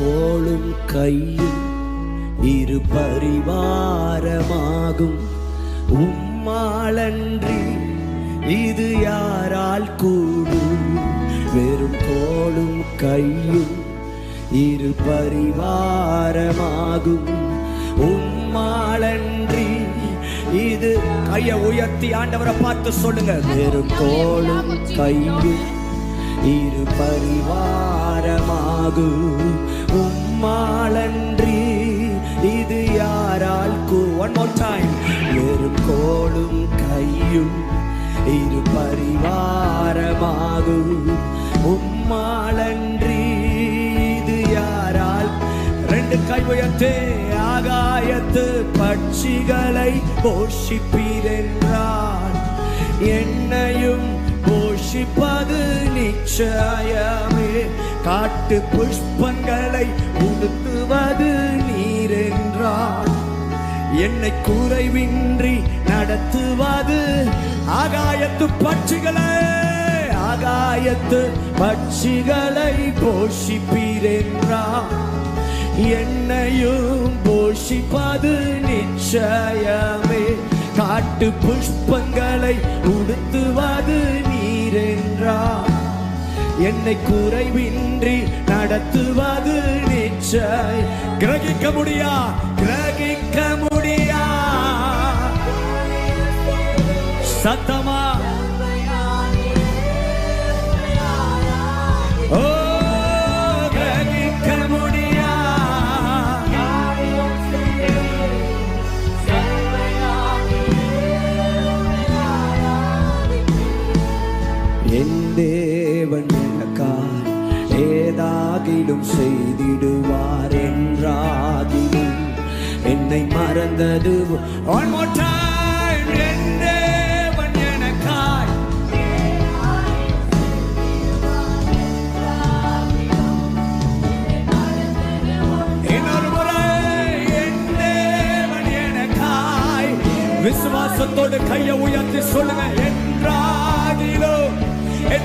கோளும் கையும் இரு பரிவாரமாகும். உம்மாளன்றி இது யாரால் கூடும்? வெறும் கோளும் கையும் இரு பரிவாரமாகும். உம்மாளன்றி இது கையை உயர்த்தி ஆண்டவரை பார்த்து சொல்லுங்க. வெறும் கோளும் கையும் இரு பரிவாரமாகும் உம்மாளன்றி இது யாரால் ஒன் மோர் டைம் வெறும் கோளும் கையும் இரு பரிவாரமாகும் உம்மாளன்றி இது யாரால் ரெண்டு கை உயர்த்தே ஆகாயத்து பட்சிகளை போஷிப்பீரென்றார் என்னையும் போஷிப்பது நிச்சயமே. காட்டு புஷ்பங்களை உடுத்துவது நீரென்றார் என்னை குறைவின்றி நடத்துவது ஆகாயத்து பட்சிகளை. ஆகாயத்து பட்சிகளை போஷிப்பீரென்றார் என்னையும் போஷிப்பது நிச்சயமே. காட்டு புஷ்பங்களை உடுத்துவது நீரென்றார் என்னை குறைவின்றி நடத்துவது நிச்சய கிரகிக்க முடியா? கிரகிக்க முடியா? சத்தமா தேவன் எனக்கா ஏதாகிலும் செய்திடுவார் என்றாகிலும் என்னை மறந்தது One more விசுவாசத்தோடு கையை உயர்த்தி சொல்லுங்க என்றா